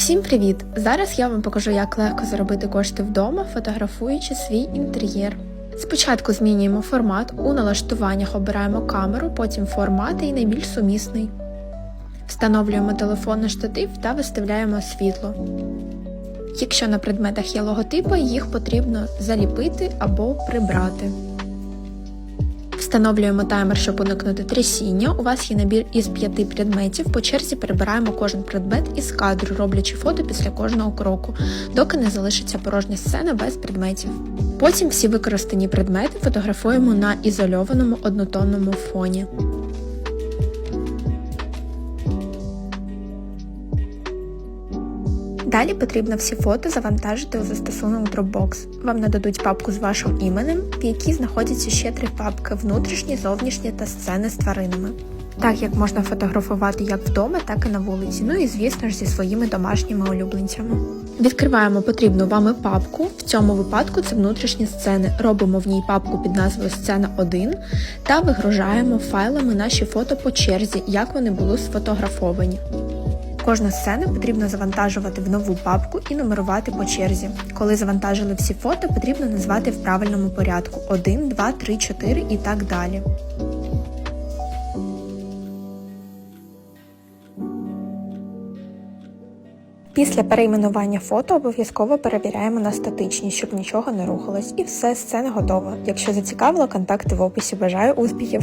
Всім привіт! Зараз я вам покажу, як легко заробити кошти вдома, фотографуючи свій інтер'єр. Спочатку змінюємо формат, у налаштуваннях обираємо камеру, потім формат і найбільш сумісний. Встановлюємо телефон на штатив та виставляємо світло. Якщо на предметах є логотипи, їх потрібно заліпити або прибрати. Встановлюємо таймер, щоб уникнути трясіння. У вас є набір із п'яти предметів. По черзі перебираємо кожен предмет із кадру, роблячи фото після кожного кроку, доки не залишиться порожня сцена без предметів. Потім всі використані предмети фотографуємо на ізольованому однотонному фоні. Далі потрібно всі фото завантажити у застосунок Dropbox. Вам нададуть папку з вашим іменем, в якій знаходяться ще три папки внутрішні, зовнішні та сцени з тваринами. Так як можна фотографувати як вдома, так і на вулиці, ну і звісно ж зі своїми домашніми улюбленцями. Відкриваємо потрібну вами папку. В цьому випадку це внутрішні сцени. Робимо в ній папку під назвою Сцена 1 та вигружаємо файлами наші фото по черзі, як вони були сфотографовані. Кожну сцену потрібно завантажувати в нову папку і нумерувати по черзі. Коли завантажили всі фото, потрібно назвати в правильному порядку 1, 2, 3, 4 і так далі. Після перейменування фото обов'язково перевіряємо на статичність, щоб нічого не рухалось. І все, сцена готова. Якщо зацікавило, контакти в описі. Бажаю успіхів!